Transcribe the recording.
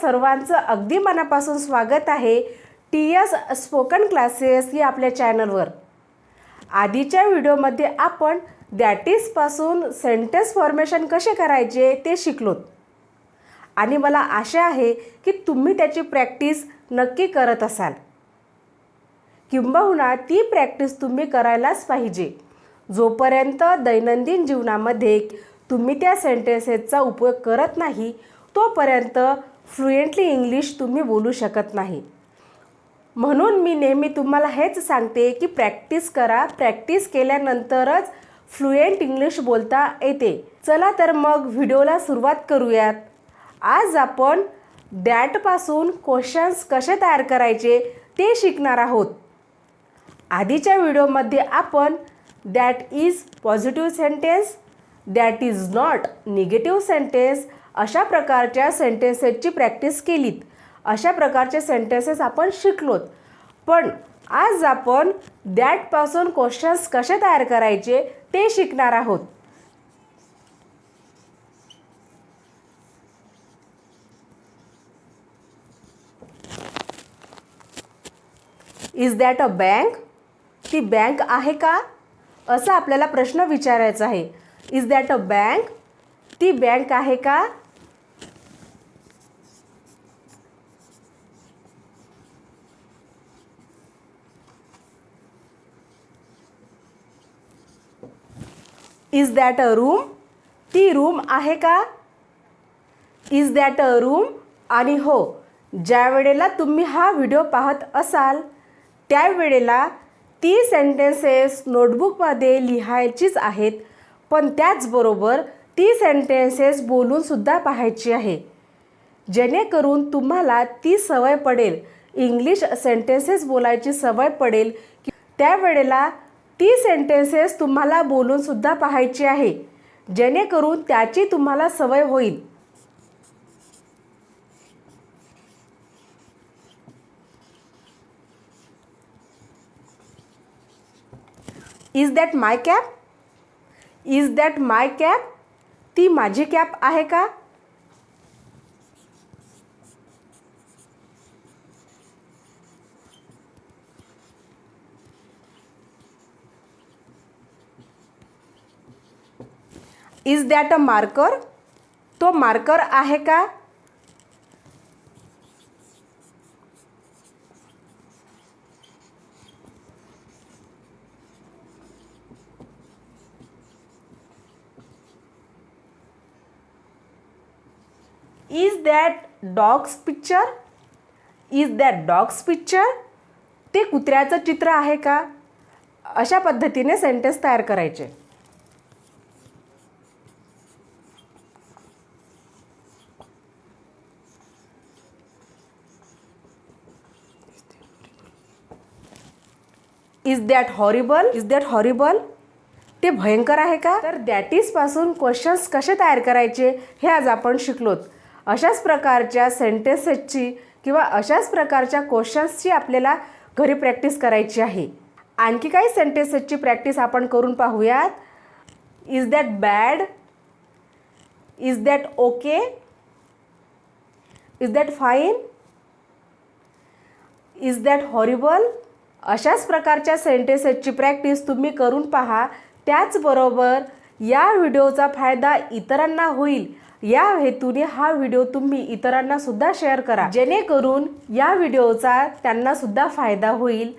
सर्वांचं अगदी मनापासून स्वागत आहे. टी एस स्पोकन क्लासेस या आपल्या चॅनलवर. आधीच्या व्हिडिओमध्ये आपण दॅट इजपासून सेंटेन्स फॉर्मेशन कसे करायचे ते शिकलोत. आणि मला आशा आहे की तुम्ही त्याची प्रॅक्टिस नक्की करत असाल. किंबहुना ती प्रॅक्टिस तुम्ही करायलाच पाहिजे. जोपर्यंत दैनंदिन जीवनामध्ये तुम्ही त्या सेंटेन्सेसचा उपयोग करत नाही तोपर्यंत फ्लुएंटली इंग्लिश तुम्ही बोलू शकत नाही. म्हणून मी नेहमी तुम्हाला हेच सांगते की प्रॅक्टिस करा. प्रॅक्टिस केल्यानंतरच फ्लुएंट इंग्लिश बोलता येते. चला तर मग व्हिडिओला सुरुवात करूयात. आज आपण दॅटपासून क्वेश्चन्स कसे तयार करायचे ते शिकणार आहोत. आधीच्या व्हिडिओमध्ये आपण that is positive sentence that is not negative sentence अशा प्रकारच्या सेंटेन्सेसची प्रॅक्टिस केलीत. अशा प्रकारचे सेंटेन्सेस आपण शिकलोत. पण आज आपण दॅटपासून क्वेश्चन्स कसे तयार करायचे ते शिकणार आहोत. इज दॅट अ बँक ती बँक आहे का? असा आपल्याला प्रश्न विचारायचा आहे. इज दॅट अ बँक ती बँक आहे का? इज दॅट अ रूम ती रूम आहे का? इज दॅट अ रूम आणि हो ज्या वेळेला तुम्ही हा व्हिडिओ पाहत असाल त्यावेळेला ती सेंटेन्सेस नोटबुकमध्ये लिहायचीच आहेत पण त्याचबरोबर ती सेंटेन्सेस बोलूनसुद्धा पाहायची आहे. जेणेकरून तुम्हाला ती सवय पडेल इंग्लिश सेंटेन्सेस बोलायची सवय पडेल की त्यावेळेला ती सेंटेन्सेस तुम्हाला बोलूनसुद्धा पाहायची आहे. जेणेकरून त्याची तुम्हाला सवय होईल. Is that my cap is that my cap ती माझी कॅप आहे का? इज दॅट अ मार्कर तो मार्कर आहे का? Is that dog's picture is that dog's picture ते कुत्र्याचं चित्र आहे का? अशा पद्धतीने सेंटेन्स तयार करायचे. Is that horrible is that horrible ते भयंकर आहे का? तर दॅट इजपासून क्वेश्चन्स कसे तयार करायचे हे आज आपण शिकलोत. अशाच प्रकारच्या सेंटेन्सेसची किंवा अशाच प्रकारच्या क्वेश्चन्सची आपल्याला घरी प्रॅक्टिस करायची आहे. आणखी काही सेंटेन्सेसची प्रॅक्टिस आपण करून पाहूयात. Is that bad is that okay is that fine is that horrible अशाच प्रकारच्या सेंटेन्सेसची प्रॅक्टिस तुम्ही करून पहा. त्याचबरोबर या व्हिडिओचा फायदा इतरांना होईल. या हेतूने हा व्हिडिओ तुम्ही इतरांना सुद्धा शेअर करा. जेणेकरून या व्हिडिओचा त्यांना सुद्धा फायदा होईल.